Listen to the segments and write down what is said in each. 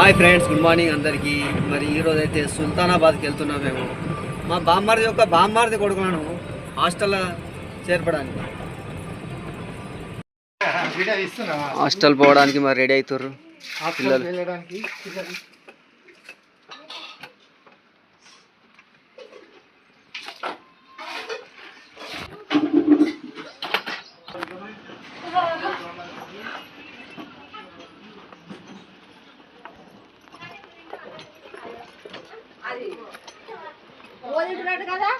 Hi friends good morning అందరికీ. మరి ఈరోజు అయితే సుల్తానాబాద్కి వెళ్తున్నాం మేము. మా బామ్మారిది యొక్క బామ్మారిది కొడుకులను హాస్టల్లో చేర్పడానికి. హాస్టల్ పోవడానికి మరి రెడీ అవుతారు హాస్టల్ పిల్లలు. కదా?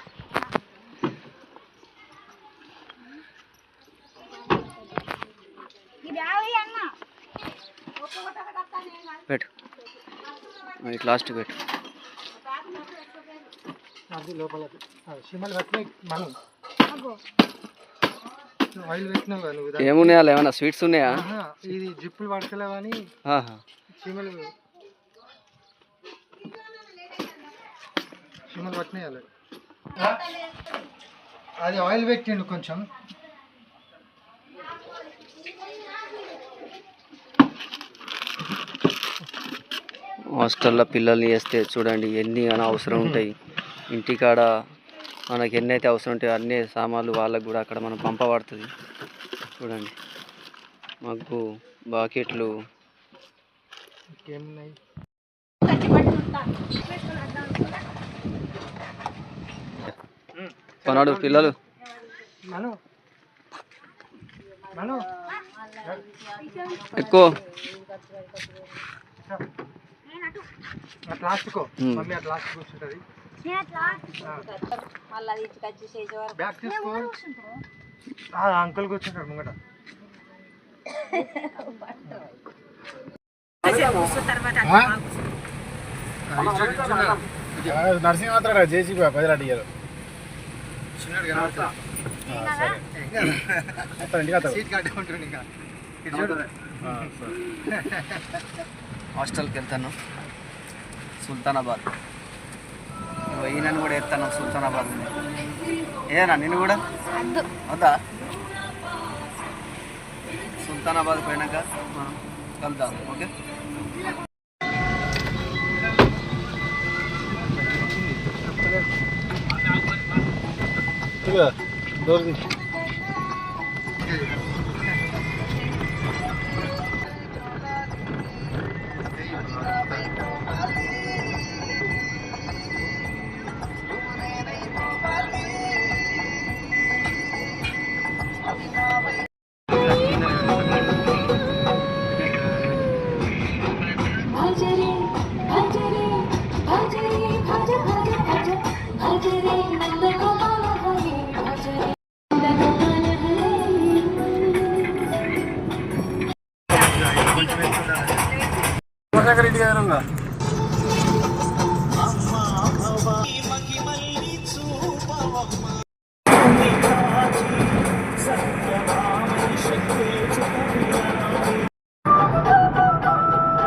పెట్టు. ఇటు లాస్ట్ పెట్టు. అది లోపల సిమ్మలు పెట్టినాయి మనం. అగో ఆయిల్ పెట్టినావు కదా నువ్వు దాన్ని. ఏమున్నాయా ఏమన్నా స్వీట్స్ ఉన్నాయా? ఇది జిప్పులు పడతలేవని. సిమ్మలు సిమ్మలు పట్టినాయి అలా అది ఆయిల్ పెట్టిండు కొంచెం. హాస్టల్లో పిల్లల్ని వేస్తే చూడండి ఎన్ని అని అవసరం ఉంటాయి. ఇంటికాడ మనకి ఎన్ని అయితే అవసరం ఉంటాయో అన్ని సామాన్లు వాళ్ళకు కూడా అక్కడ మనం పంపబడుతుంది చూడండి. మగ్గు బాకెట్లు. తీసుకో. కూర్చుంటారు ఆ, అంకుల్ కూర్చుంటాడు ముంగట. నర్సింగ్ మాత్రం జేసీబీ పది అడిగారు. హాస్టల్కి వెళ్తాను. సుల్తానాబాద్. ఈయనను కూడా ఎత్తాను సుల్తానాబాద్ ఏనా నేను కూడా? వద్దా? సుల్తానాబాద్ పోయినాక మనం కలుద్దాం ఓకే? 这个都是 శివశంకర్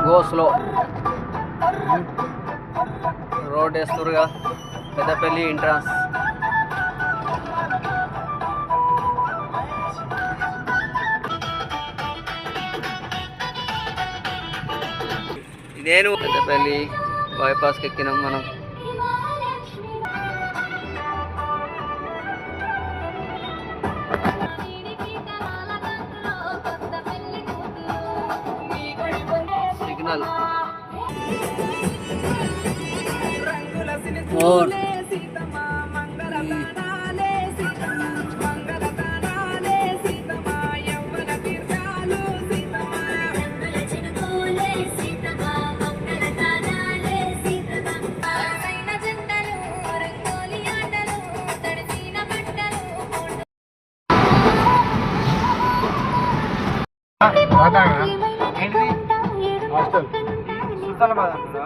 గోస్లో. రోడ్ వేస్తురుగా పెద్దపల్లి ఎంట్రన్స్ నేను పెద్దపల్లి బైపాస్కి ఎక్కినాం మనం. Signal four hostel. సుల్తానాబాద్ అంటున్నా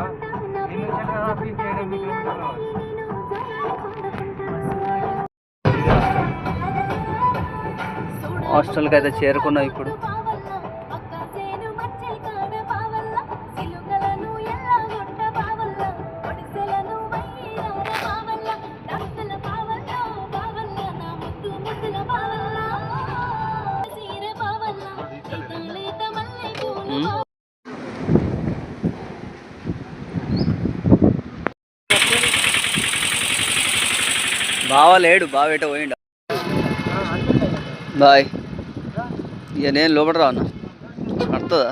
హాస్టల్కి అయితే చేరుకున్నాం ఇప్పుడు. బావ లేడు బావ ఏటో పోయిండు. బాయ్. ఇక నేను లోపల రాను అర్థదా